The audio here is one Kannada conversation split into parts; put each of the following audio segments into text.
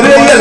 Maria.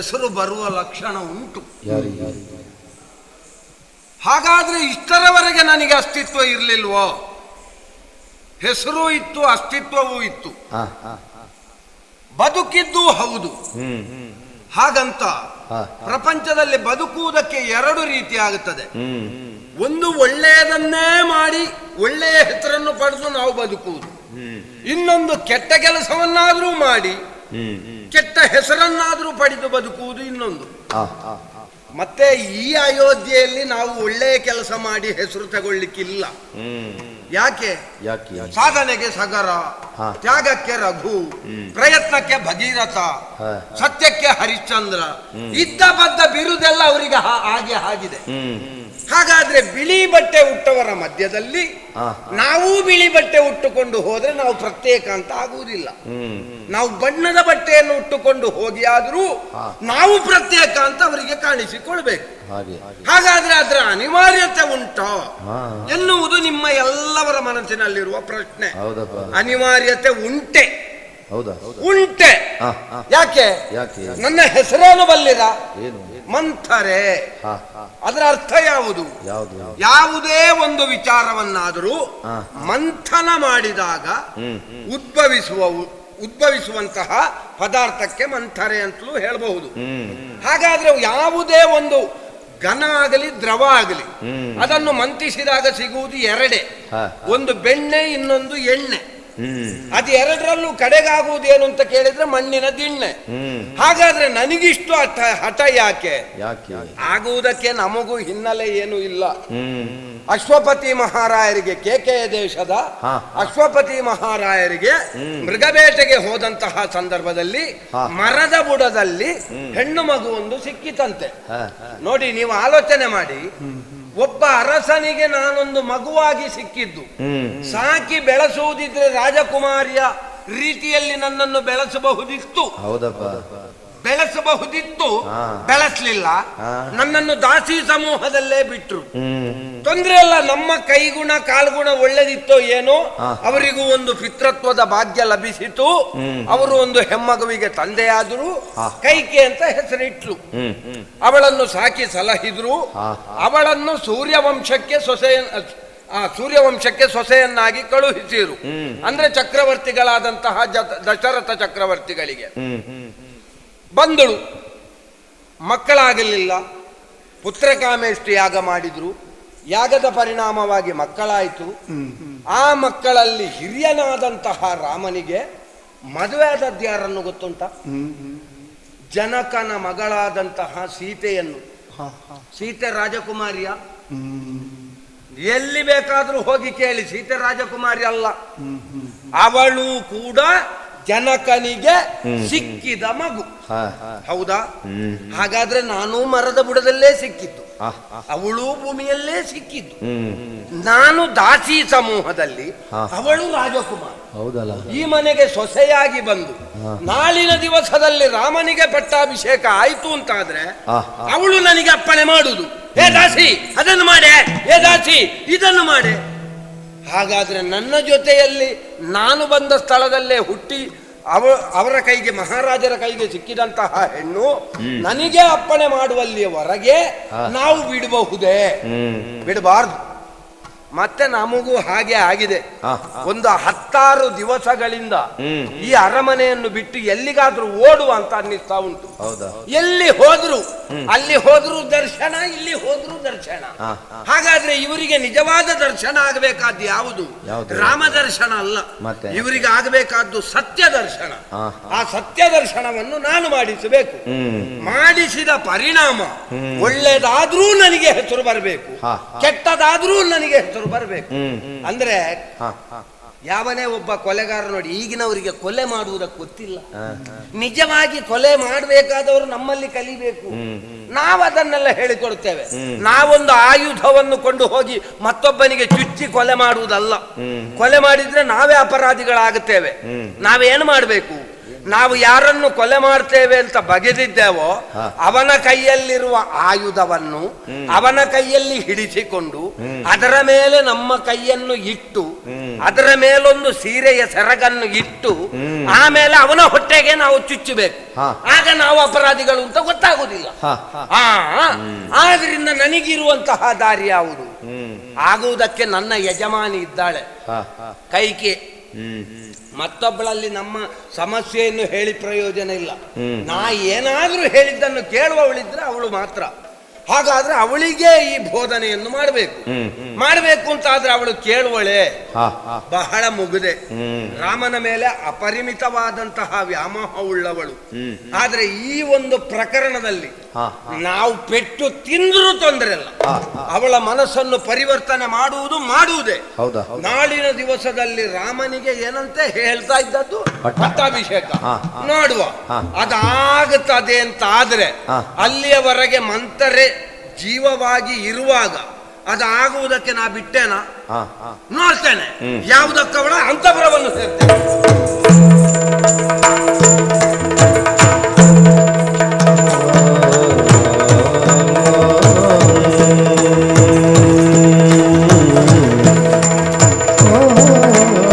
ಹೆಸರು ಬರುವ ಲಕ್ಷಣ ಉಂಟು. ಹಾಗಾದ್ರೆ ಇಷ್ಟರವರೆಗೆ ನನಗೆ ಅಸ್ತಿತ್ವ ಇರಲಿಲ್ವೋ? ಹೆಸರು ಇತ್ತು ಅಸ್ತಿತ್ವವೂ ಇತ್ತು. ಬದುಕಿದ್ದು ಹೌದು. ಹಾಗಂತ ಪ್ರಪಂಚದಲ್ಲಿ ಬದುಕುವುದಕ್ಕೆ ಎರಡು ರೀತಿ ಆಗುತ್ತದೆ. ಒಂದು ಒಳ್ಳೆಯದನ್ನೇ ಮಾಡಿ ಒಳ್ಳೆಯ ಹೆಸರನ್ನು ಪಡೆದು ನಾವು ಬದುಕುವುದು. ಇನ್ನೊಂದು ಕೆಟ್ಟ ಕೆಲಸವನ್ನಾದರೂ ಮಾಡಿ ಕೆಟ್ಟ ಹೆಸರನ್ನಾದರೂ ಪಡೆದು ಬದುಕುವುದು ಇನ್ನೊಂದು. ಮತ್ತೆ ಈ ಅಯೋಧ್ಯೆಯಲ್ಲಿ ನಾವು ಒಳ್ಳೆಯ ಕೆಲಸ ಮಾಡಿ ಹೆಸರು ತಗೊಳ್ಳಿಕ್ಕಿಲ್ಲ. ಯಾಕೆ? ಸಾಧನೆಗೆ ಸಗರ. ತ್ಯಾಗಕ್ಕೆ ರಘು ಪ್ರಯತ್ನಕ್ಕೆ ಭಗೀರಥ. ಸತ್ಯಕ್ಕೆ ಹರಿಶ್ಚಂದ್ರ ಇದ್ದ ಬದ್ದ ಬಿರುದೆಲ್ಲ ಅವರಿಗೆ ಹಾಗೆ ಆಗಿದೆ. ಹಾಗಾದ್ರೆ ಬಿಳಿ ಬಟ್ಟೆ ಉಟ್ಟವರ ಮಧ್ಯದಲ್ಲಿ ನಾವು ಬಿಳಿ ಬಟ್ಟೆ ಉಟ್ಟುಕೊಂಡು ಹೋದ್ರೆ ನಾವು ಪ್ರತ್ಯೇಕ ಅಂತ ಆಗುವುದಿಲ್ಲ. ನಾವು ಬಣ್ಣದ ಬಟ್ಟೆಯನ್ನು ಉಟ್ಟುಕೊಂಡು ಹೋಗಿ ಆದರೂ ನಾವು ಪ್ರತ್ಯೇಕ ಅಂತ ಅವರಿಗೆ ಕಾಣಿಸಿಕೊಳ್ಬೇಕು. ಹಾಗೆ. ಹಾಗಾದ್ರೆ ಅದರ ಅನಿವಾರ್ಯತೆ ಉಂಟೋ? ಎನ್ನುವುದು ನಿಮ್ಮ ಎಲ್ಲವರ ಮನಸ್ಸಿನಲ್ಲಿರುವ ಪ್ರಶ್ನೆ. ಅನಿವಾರ್ಯತೆ ಉಂಟೆ. ಹೌದಾ? ಉಂಟೆ. ಯಾಕೆ? ಯಾಕೆ? ನನ್ನ ಹೆಸರೇನು ಬಲ್ಲಿರ ಏನು? ಮಂಥರೆ. ಅದರ ಅರ್ಥ ಯಾವುದು? ಯಾವುದು? ಯಾವುದೇ ಒಂದು ವಿಚಾರವನ್ನಾದರೂ ಮಂಥನ ಮಾಡಿದಾಗ ಉದ್ಭವಿಸುವ ಉದ್ಭವಿಸುವಂತಹ ಪದಾರ್ಥಕ್ಕೆ ಮಂಥರೆ ಅಂತಲೂ ಹೇಳಬಹುದು. ಹಾಗಾದ್ರೆ ಯಾವುದೇ ಒಂದು ಘನ ಆಗಲಿ ದ್ರವ ಆಗಲಿ ಅದನ್ನು ಮಂತಿಸಿದಾಗ ಸಿಗುವುದು ಎರಡೇ. ಒಂದು ಬೆಣ್ಣೆ ಇನ್ನೊಂದು ಎಣ್ಣೆ. ಅದು ಎರಡರಲ್ಲೂ ಕಡೆಗಾಗುವುದೇನು ಅಂತ ಕೇಳಿದ್ರೆ ಮಣ್ಣಿನ ದಿಣ್ಣೆ. ಹಾಗಾದ್ರೆ ನನಗಿಷ್ಟು ಹಠ ಹಠ ಯಾಕೆ? ಆಗುವುದಕ್ಕೆ ನಮಗೂ ಹಿನ್ನೆಲೆ ಏನು ಇಲ್ಲ. ಅಶ್ವಪತಿ ಮಹಾರಾಯರಿಗೆ ಕೆಕೆಯ ದೇಶದ ಅಶ್ವಪತಿ ಮಹಾರಾಯರಿಗೆ ಮೃಗಬೇಟೆಗೆ ಹೋದಂತಹ ಸಂದರ್ಭದಲ್ಲಿ ಮರದ ಬುಡದಲ್ಲಿ ಹೆಣ್ಣು ಮಗು ಒಂದು ಸಿಕ್ಕಿತಂತೆ. ನೋಡಿ ನೀವು ಆಲೋಚನೆ ಮಾಡಿ. ಒಬ್ಬ ಅರಸನಿಗೆ ನಾನೊಂದು ಮಗುವಾಗಿ ಸಿಕ್ಕಿದ್ದು. ಸಾಕಿ ಬೆಳೆಸುವುದಿದ್ರೆ ರಾಜಕುಮಾರಿಯ ರೀತಿಯಲ್ಲಿ ನನ್ನನ್ನು ಬೆಳೆಸಬಹುದಿತ್ತು. ಹೌದಪ್ಪ. ಬೆಳೆಸಬಹುದಿತ್ತು. ಬೆಳೆಸಲಿಲ್ಲ. ನನ್ನನ್ನು ದಾಸಿ ಸಮೂಹದಲ್ಲೇ ಬಿಟ್ರು. ತೊಂದರೆ ಅಲ್ಲ ನಮ್ಮ ಕೈಗುಣ ಕಾಲ್ಗುಣ ಒಳ್ಳೆದಿತ್ತೋ ಏನೋ. ಅವರಿಗೂ ಒಂದು ಪಿತೃತ್ವದ ಭಾಗ್ಯ ಲಭಿಸಿತು. ಅವರು ಒಂದು ಹೆಮ್ಮಗುವಿಗೆ ತಂದೆಯಾದರು. ಕೈಕೆ ಅಂತ ಹೆಸರಿಟ್ಲು. ಅವಳನ್ನು ಸಾಕಿ ಸಲಹಿದ್ರು. ಅವಳನ್ನು ಸೂರ್ಯವಂಶಕ್ಕೆ ಸೊಸೆಯ ಆ ಸೂರ್ಯವಂಶಕ್ಕೆ ಸೊಸೆಯನ್ನಾಗಿ ಕಳುಹಿಸಿರು. ಅಂದ್ರೆ ಚಕ್ರವರ್ತಿಗಳಾದಂತಹ ದಶರಥ ಚಕ್ರವರ್ತಿಗಳಿಗೆ. ಬಂದಳು. ಮಕ್ಕಳಾಗಲಿಲ್ಲ. ಪುತ್ರಕಾಮೇಷ್ಟಿ ಯಾಗ ಮಾಡಿದ್ರು. ಯಾಗದ ಪರಿಣಾಮವಾಗಿ ಮಕ್ಕಳಾಯಿತು. ಆ ಮಕ್ಕಳಲ್ಲಿ ಹಿರಿಯನಾದಂತಹ ರಾಮನಿಗೆ ಮದುವೆ ಆದದ್ದು ಯಾರನ್ನು ಗೊತ್ತುಂಟ? ಜನಕನ ಮಗಳಾದಂತಹ ಸೀತೆಯನ್ನು. ಸೀತೆ ರಾಜಕುಮಾರಿಯ. ಎಲ್ಲಿ ಬೇಕಾದರೂ ಹೋಗಿ ಕೇಳಿ. ಸೀತೆ ರಾಜಕುಮಾರಿ ಅಲ್ಲ. ಅವಳು ಕೂಡ ಜನಕನಿಗೆ ಸಿಕ್ಕಿದ ಮಗು. ಹೌದಾ? ಹಾಗಾದ್ರೆ ನಾನು ಮರದ ಬುಡದಲ್ಲೇ ಸಿಕ್ಕಿದ್ದು. ಅವಳು ಭೂಮಿಯಲ್ಲೇ ಸಿಕ್ಕಿದ್ದು. ನಾನು ದಾಸಿ ಸಮೂಹದಲ್ಲಿ ಅವಳು ರಾಜಕುಮಾರ್. ಹೌದಲ್ಲ. ಈ ಮನೆಗೆ ಸೊಸೆಯಾಗಿ ಬಂದು ನಾಳಿನ ದಿವಸದಲ್ಲಿ ರಾಮನಿಗೆ ಪಟ್ಟಾಭಿಷೇಕ ಆಯ್ತು ಅಂತಾದ್ರೆ. ಅವಳು ನನಗೆ ಅಪ್ಪಣೆ ಮಾಡುದು. ಏ ದಾಸಿ ಅದನ್ನು ಮಾಡೆ. ಏ ದಾಸಿ ಇದನ್ನು ಮಾಡೆ. ಹಾಗಾದ್ರೆ ನನ್ನ ಜೊತೆಯಲ್ಲಿ ನಾನು ಬಂದ ಸ್ಥಳದಲ್ಲೇ ಹುಟ್ಟಿ ಅವ ಅವರ ಕೈಗೆ ಮಹಾರಾಜರ ಕೈಗೆ ಸಿಕ್ಕಿದಂತಹ ಹೆಣ್ಣು ನನಗೆ ಅಪ್ಪಣೆ ಮಾಡುವಲ್ಲಿಯವರೆಗೆ. ನಾವು ಬಿಡಬಹುದೇ? ಬಿಡಬಾರ್ದು. ಮತ್ತೆ ನಮಗೂ ಹಾಗೆ ಆಗಿದೆ. ಒಂದು ಹತ್ತಾರು ದಿವಸಗಳಿಂದ ಈ ಅರಮನೆಯನ್ನು ಬಿಟ್ಟು ಎಲ್ಲಿಗಾದ್ರೂ ಓಡುವ ಅಂತ ಅನ್ನಿಸ್ತಾ ಉಂಟು. ಎಲ್ಲಿ ಹೋದ್ರು ಅಲ್ಲಿ ಹೋದ್ರು ದರ್ಶನ ಇಲ್ಲಿ ಹೋದ್ರು ದರ್ಶನ. ಹಾಗಾದ್ರೆ ಇವರಿಗೆ ನಿಜವಾದ ದರ್ಶನ ಆಗಬೇಕಾದ್ದು ಯಾವುದು? ರಾಮ ದರ್ಶನ ಅಲ್ಲ. ಮತ್ತೆ? ಇವರಿಗೆ ಆಗಬೇಕಾದ್ದು ಸತ್ಯ ದರ್ಶನ. ಆ, ಸತ್ಯ ದರ್ಶನವನ್ನು ನಾನು ಮಾಡಿಸಬೇಕು. ಮಾಡಿಸಿದ ಪರಿಣಾಮ ಒಳ್ಳೇದಾದ್ರೂ ನನಗೆ ಹೆಸರು ಬರಬೇಕು. ಕೆಟ್ಟದಾದ್ರೂ ನನಗೆ ಹೆಸರು ಬರಬೇಕು. ಅಂದ್ರೆ ಯಾವನೇ ಒಬ್ಬ ಕೊಲೆಗಾರ ನೋಡಿ ಈಗಿನವರಿಗೆ ಕೊಲೆ ಮಾಡುವುದಕ್ಕೆ ಗೊತ್ತಿಲ್ಲ. ನಿಜವಾಗಿ ಕೊಲೆ ಮಾಡಬೇಕಾದವರು ನಮ್ಮಲ್ಲಿ ಕಲಿಬೇಕು. ನಾವು ಅದನ್ನೆಲ್ಲ ಹೇಳಿಕೊಡ್ತೇವೆ ನಾವೊಂದು ಆಯುಧವನ್ನು ಕೊಂಡು ಹೋಗಿ ಮತ್ತೊಬ್ಬನಿಗೆ ಚುಚ್ಚಿ ಕೊಲೆ ಮಾಡುವುದಲ್ಲ. ಕೊಲೆ ಮಾಡಿದ್ರೆ ನಾವೇ ಅಪರಾಧಿಗಳಾಗುತ್ತೇವೆ. ನಾವೇನು ಮಾಡಬೇಕು? ನಾವು ಯಾರನ್ನು ಕೊಲೆ ಮಾಡ್ತೇವೆ ಅಂತ ಬಗೆದಿದ್ದೇವೋ ಅವನ ಕೈಯಲ್ಲಿರುವ ಆಯುಧವನ್ನು ಅವನ ಕೈಯಲ್ಲಿ ಹಿಡಿಸಿಕೊಂಡು ಅದರ ಮೇಲೆ ನಮ್ಮ ಕೈಯನ್ನು ಇಟ್ಟು ಅದರ ಮೇಲೊಂದು ಸೀರೆಯ ಸೆರಗನ್ನು ಇಟ್ಟು ಆಮೇಲೆ ಅವನ ಹೊಟ್ಟೆಗೆ ನಾವು ಚುಚ್ಚಬೇಕು. ಆಗ ನಾವು ಅಪರಾಧಿಗಳು ಅಂತ ಗೊತ್ತಾಗುದಿಲ್ಲ. ಆದ್ರಿಂದ ನನಗಿರುವಂತಹ ದಾರಿ ಯಾವುದು? ಆಗುವುದಕ್ಕೆ ನನ್ನ ಯಜಮಾನಿ ಇದ್ದಾಳೆ. ಕೈಕೆ ಮತ್ತೊಬ್ಬಳಲ್ಲಿ ನಮ್ಮ ಸಮಸ್ಯೆಯನ್ನು ಹೇಳಿ ಪ್ರಯೋಜನ ಇಲ್ಲ. ನಾ ಏನಾದ್ರೂ ಹೇಳಿದ್ದನ್ನು ಕೇಳುವವಳಿದ್ರೆ ಅವಳು ಮಾತ್ರ. ಹಾಗಾದ್ರೆ ಅವಳಿಗೆ ಈ ಬೋಧನೆಯನ್ನು ಮಾಡಬೇಕು. ಮಾಡಬೇಕು ಅಂತಾದ್ರೆ ಅವಳು ಕೇಳುವಳೆ. ಬಹಳ ಮುಗುದೆ. ರಾಮನ ಮೇಲೆ ಅಪರಿಮಿತವಾದಂತಹ ವ್ಯಾಮೋಹ ಉಳ್ಳವಳು. ಆದ್ರೆ ಈ ಒಂದು ಪ್ರಕರಣದಲ್ಲಿ ನಾವು ಪೆಟ್ಟು ತಿಂದರೂ ತೊಂದರೆ ಇಲ್ಲ. ಅವಳ ಮನಸ್ಸನ್ನು ಪರಿವರ್ತನೆ ಮಾಡುವುದು ಮಾಡುವುದೇ. ಹೌದಾ ನಾಳಿನ ದಿವಸದಲ್ಲಿ ರಾಮನಿಗೆ ಏನಂತೆ ಹೇಳ್ತಾ ಇದ್ದದ್ದು? ಪಟ್ಟ- ಪಟ್ಟಾಭಿಷೇಕ. ನೋಡುವ. ಅದಾಗುತ್ತದೆ ಅಂತ ಆದ್ರೆ ಅಲ್ಲಿಯವರೆಗೆ ಮಂತರೆ ಜೀವವಾಗಿ ಇರುವಾಗ ಅದಾಗುವುದಕ್ಕೆ ನಾ ಬಿಟ್ಟೇನಾ? ನೋಡ್ತೇನೆ. ಯಾವುದಕ್ಕವಳ ಸೇರ್ತೇನೆ